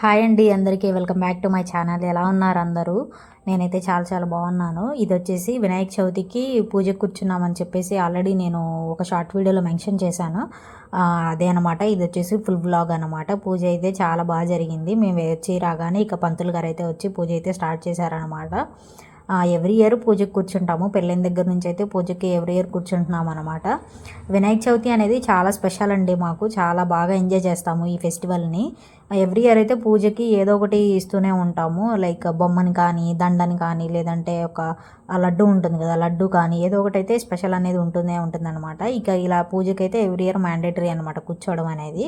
Hi అండి అందరికీ. Welcome back to my channel. ఎలా ఉన్నారు అందరూ? నేనైతే చాలా చాలా బాగున్నాను. ఇది వచ్చేసి వినాయక చవితికి పూజ కూర్చున్నామని చెప్పేసి ఆల్రెడీ నేను ఒక షార్ట్ వీడియోలో మెన్షన్ చేశాను. అదే అనమాట ఇది వచ్చేసి ఫుల్ బ్లాగ్ అనమాట పూజ అయితే చాలా బాగా జరిగింది. మేము వచ్చి రాగానే ఇక పంతులు గారు అయితే వచ్చి పూజ అయితే స్టార్ట్ చేశారనమాట ఎవ్రీ ఇయర్ పూజకు కూర్చుంటాము. పెళ్ళైన దగ్గర నుంచి అయితే పూజకి ఎవ్రీ ఇయర్ కూర్చుంటున్నాం అనమాట వినాయక చవితి అనేది చాలా స్పెషల్ అండి మాకు. చాలా బాగా ఎంజాయ్ చేస్తాము ఈ ఫెస్టివల్ని ఎవ్రీ ఇయర్ అయితే పూజకి ఏదో ఒకటి ఇస్తూనే ఉంటాము. లైక్ బొమ్మని కానీ దండని కానీ లేదంటే ఒక లడ్డు ఉంటుంది కదా లడ్డు కానీ ఏదో ఒకటి అయితే స్పెషల్ అనేది ఉంటూనే ఉంటుంది అనమాట ఇక ఇలా పూజకి అయితే ఎవ్రీ ఇయర్ మ్యాండేటరీ అనమాట కూర్చోవడం అనేది.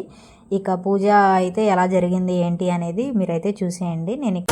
ఇక పూజ అయితే ఎలా జరిగింది ఏంటి అనేది మీరైతే చూసేయండి. నేను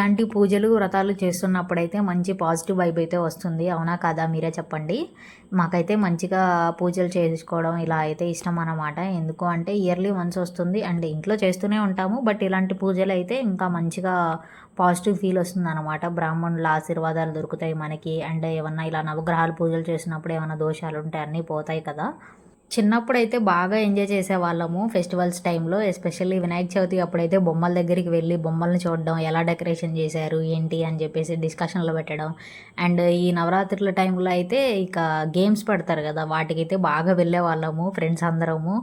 ఇలాంటి పూజలు వ్రతాలు చేస్తున్నప్పుడైతే మంచి పాజిటివ్ వైబ్ అయితే వస్తుంది. అవునా కాదా మీరే చెప్పండి. మాకైతే మంచిగా పూజలు చేసుకోవడం ఇలా అయితే ఇష్టం అన్నమాట. ఎందుకు అంటే ఇయర్లీ వన్స్ వస్తుంది అండ్ ఇంట్లో చేస్తూనే ఉంటాము. బట్ ఇలాంటి పూజలు అయితే ఇంకా మంచిగా పాజిటివ్ ఫీల్ వస్తుంది అనమాట బ్రాహ్మణుల ఆశీర్వాదాలు దొరుకుతాయి మనకి. అండ్ ఏమన్నా ఇలా నవగ్రహాలు పూజలు చేసినప్పుడు ఏమైనా దోషాలు ఉంటే అన్నీ పోతాయి కదా. చిన్నప్పుడు అయితే బాగా ఎంజాయ్ చేసేవాళ్ళము ఫెస్టివల్స్ టైంలో ఎస్పెషల్లీ వినాయక చవితి అప్పుడైతే బొమ్మల దగ్గరికి వెళ్ళి బొమ్మల్ని చూడడం ఎలా డెకరేషన్ చేశారు ఏంటి అని చెప్పేసి డిస్కషన్లో పెట్టడం. అండ్ ఈ నవరాత్రుల టైంలో అయితే ఇక గేమ్స్ పెడతారు కదా వాటికైతే బాగా వెళ్ళే వాళ్ళము ఫ్రెండ్స్ అందరము.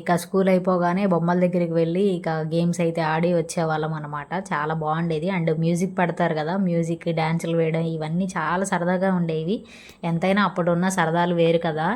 ఇక స్కూల్ అయిపోగానే బొమ్మల దగ్గరికి వెళ్ళి ఇక గేమ్స్ అయితే ఆడి వచ్చేవాళ్ళం అనమాట చాలా బాగుండేది. అండ్ మ్యూజిక్ పెడతారు కదా మ్యూజిక్ డ్యాన్సులు వేయడం ఇవన్నీ చాలా సరదాగా ఉండేవి. ఎంతైనా అప్పుడున్న సరదాలు వేరు కదా.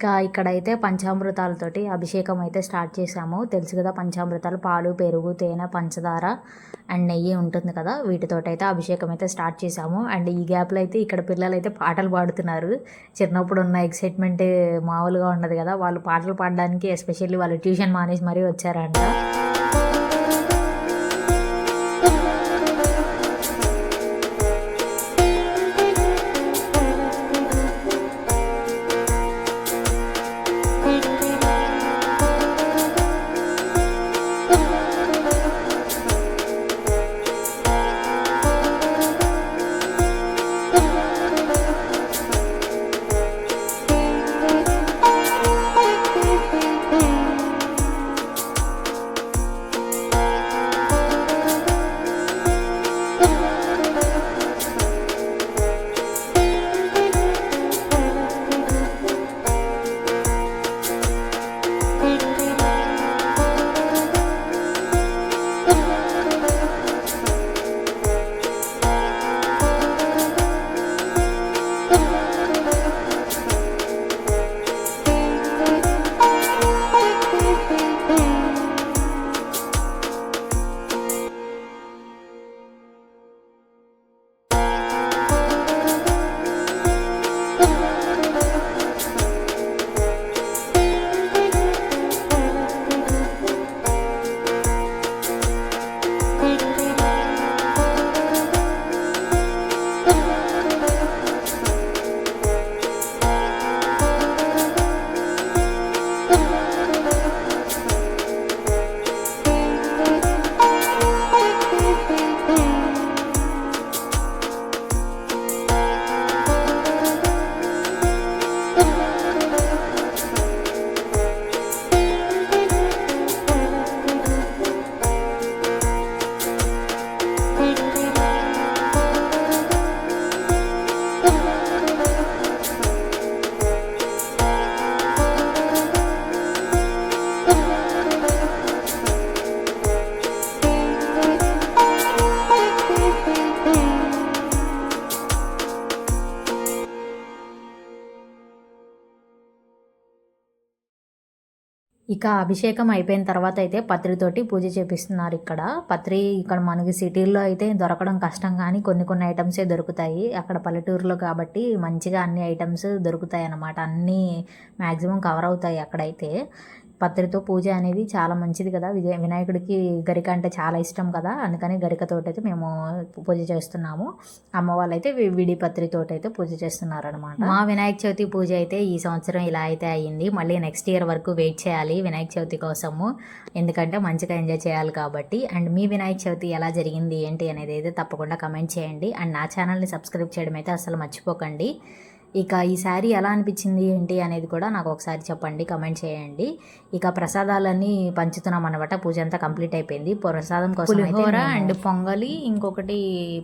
ఇంకా ఇక్కడైతే పంచామృతాలతోటి అభిషేకం అయితే స్టార్ట్ చేసాము తెలుసు కదా పంచామృతాలు పాలు పెరుగు తేనె పంచదార అండ్ నెయ్యి ఉంటుంది కదా వీటితోటి అయితే అభిషేకం అయితే స్టార్ట్ చేసాము అండ్ ఈ గ్యాప్లో అయితే ఇక్కడ పిల్లలు అయితే పాటలు పాడుతున్నారు. చిన్నప్పుడు ఉన్న ఎక్సైట్మెంట్ మామూలుగా ఉండదు కదా వాళ్ళు పాటలు పాడడానికి ఎస్పెషల్లీ వాళ్ళు ట్యూషన్ మానేసి మరీ వచ్చారంట. ఇక అభిషేకం అయిపోయిన తర్వాత అయితే పత్రితోటి పూజ చేపిస్తున్నారు ఇక్కడ. పత్రి ఇక్కడ మనకి సిటీల్లో అయితే దొరకడం కష్టం కానీ కొన్ని కొన్ని ఐటమ్సే దొరుకుతాయి. అక్కడ పల్లెటూరులో కాబట్టి మంచిగా అన్ని ఐటమ్స్ దొరుకుతాయి అన్నమాట అన్నీ మ్యాక్సిమం కవర్ అవుతాయి అక్కడైతే. పత్రితో పూజ అనేది చాలా మంచిది కదా. విజయ వినాయకుడికి గరిక అంటే చాలా ఇష్టం కదా. అందుకని గరికతోటైతే అయితే మేము పూజ చేస్తున్నాము. అమ్మ వాళ్ళైతే విడి పత్రితోటైతే అయితే పూజ చేస్తున్నారు అనమాట మా వినాయక చవితి పూజ అయితే ఈ సంవత్సరం ఇలా అయితే అయ్యింది. మళ్ళీ నెక్స్ట్ ఇయర్ వరకు వెయిట్ చేయాలి వినాయక చవితి కోసము. ఎందుకంటే మంచిగా ఎంజాయ్ చేయాలి కాబట్టి. అండ్ మీ వినాయక చవితి ఎలా జరిగింది ఏంటి అనేది అయితే తప్పకుండా కమెంట్ చేయండి. అండ్ నా ఛానల్ని సబ్స్క్రైబ్ చేయడం అయితే అసలు మర్చిపోకండి. ఇక ఈ శారీ ఎలా అనిపించింది ఏంటి అనేది కూడా నాకు ఒకసారి చెప్పండి కమెంట్ చేయండి. ఇక ప్రసాదాలన్నీ పంచుతున్నాం అనమాట పూజ అంతా కంప్లీట్ అయిపోయింది. ప్రసాదం కోసం పులిహోర అండ్ పొంగలి ఇంకొకటి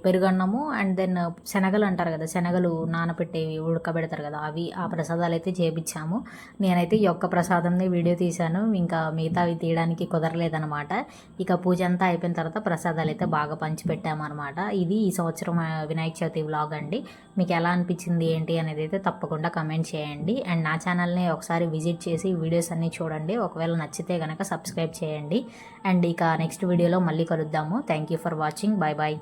పెరుగన్నము అండ్ దెన్ శనగలు అంటారు కదా శనగలు నానబెట్టి ఉడకబెడతారు కదా అవి ఆ ప్రసాదాలు అయితే చేపించాము నేనైతే ఈ ఒక్క ప్రసాదంని వీడియో తీశాను. ఇంకా మిగతావి తీయడానికి కుదరలేదనమాట ఇక పూజ అంతా అయిపోయిన తర్వాత ప్రసాదాలు అయితే బాగా పంచిపెట్టాము అనమాట ఇది ఈ సంవత్సరం వినాయక చవితి వ్లాగ్ అండి. మీకు ఎలా అనిపించింది ఏంటి అనేది అయితే తప్పకుండా కమెంట్ చేయండి. అండ్ నా ఛానల్ని ఒకసారి విజిట్ చేసి వీడియోస్ అన్నీ చూడండి. ఒకవేళ నచ్చితే కనుక సబ్స్క్రైబ్ చేయండి. అండ్ ఇక నెక్స్ట్ వీడియోలో మళ్ళీ కలుద్దాము. Thank you for watching bye bye